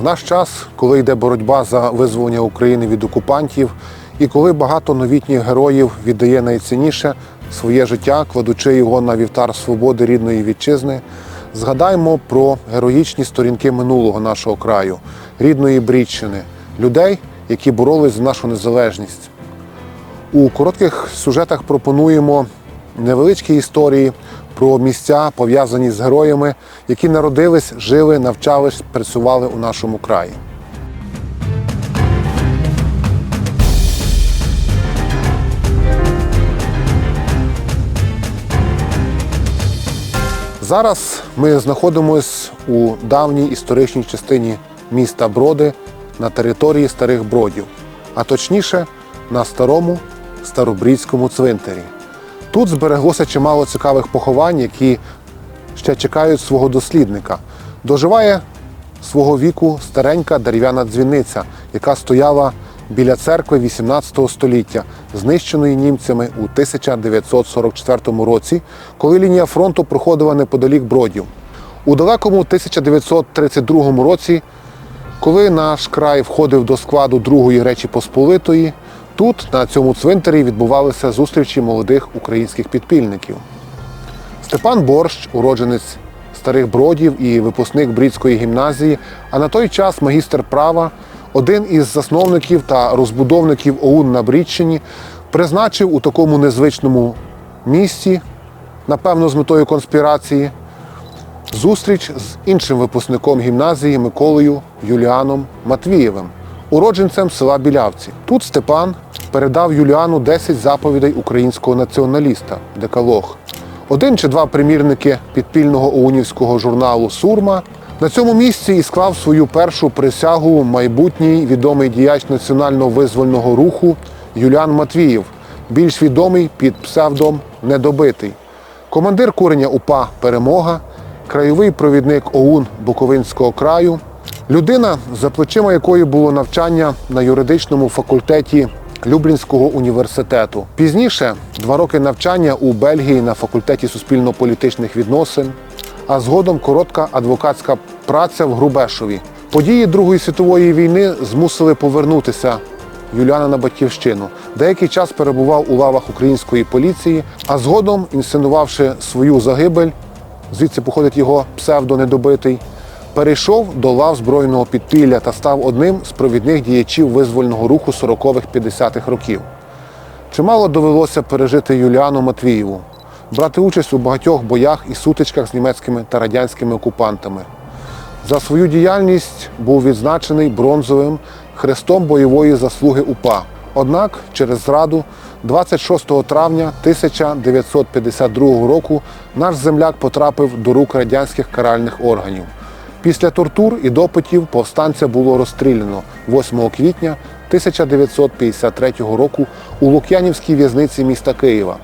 В наш час, коли йде боротьба за визволення України від окупантів, і коли багато новітніх героїв віддає найцінніше своє життя, кладучи його на вівтар свободи рідної вітчизни, згадаймо про героїчні сторінки минулого нашого краю, рідної Брідщини, людей, які боролись за нашу незалежність. У коротких сюжетах пропонуємо невеличкі історії про місця, пов'язані з героями, які народились, жили, навчались, працювали у нашому краї. Зараз ми знаходимось у давній історичній частині міста Броди на території старих бродів, а точніше на старому старобрідському цвинтарі. Тут збереглося чимало цікавих поховань, які ще чекають свого дослідника. Доживає свого віку старенька дерев'яна дзвіниця, яка стояла біля церкви 18 століття, знищеної німцями у 1944 році, коли лінія фронту проходила неподалік бродів. У далекому 1932 році, коли наш край входив до складу Другої Речі Посполитої, тут, на цьому цвинтарі, відбувалися зустрічі молодих українських підпільників. Степан Борщ, уродженець старих бродів і випускник Брідської гімназії, а на той час магістр права, один із засновників та розбудовників ОУН на Брідщині, призначив у такому незвичному місці, напевно, з метою конспірації, зустріч з іншим випускником гімназії Миколою Юліаном Матвієвим, уродженцем села Білявці. Тут Степан передав Юліану 10 заповідей українського націоналіста Декалог. Один чи два примірники підпільного оунівського журналу Сурма. На цьому місці і склав свою першу присягу майбутній відомий діяч національного визвольного руху Юліан Матвієв, більш відомий під псевдом Недобитий. Командир курення УПА Перемога, краєвий провідник ОУН Буковинського краю, людина, за плечима якої було навчання на юридичному факультеті Люблінського університету. Пізніше два роки навчання у Бельгії на факультеті суспільно-політичних відносин, а згодом коротка адвокатська праця в Грубешові. Події Другої світової війни змусили повернутися Юліана на батьківщину. Деякий час перебував у лавах української поліції, а згодом, інсценувавши свою загибель, звідси походить його псевдонедобитий, перейшов до лав збройного підпілля та став одним з провідних діячів визвольного руху 40-х-50-х років. Чимало довелося пережити Юліану Матвієву, брати участь у багатьох боях і сутичках з німецькими та радянськими окупантами. За свою діяльність був відзначений бронзовим хрестом бойової заслуги УПА. Однак через зраду 26 травня 1952 року наш земляк потрапив до рук радянських каральних органів. Після тортур і допитів повстанця було розстріляно 8 квітня 1953 року у Лук'янівській в'язниці міста Києва.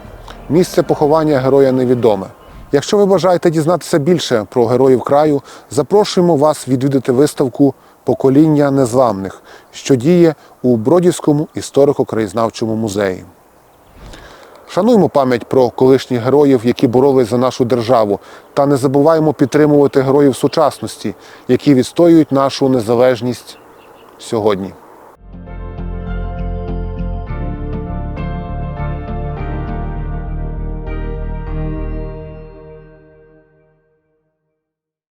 Місце поховання героя невідоме. Якщо ви бажаєте дізнатися більше про героїв краю, запрошуємо вас відвідати виставку Покоління незламних, що діє у Бродівському історико-краєзнавчому музеї. Шануймо пам'ять про колишніх героїв, які боролись за нашу державу, та не забуваємо підтримувати героїв сучасності, які відстоюють нашу незалежність сьогодні.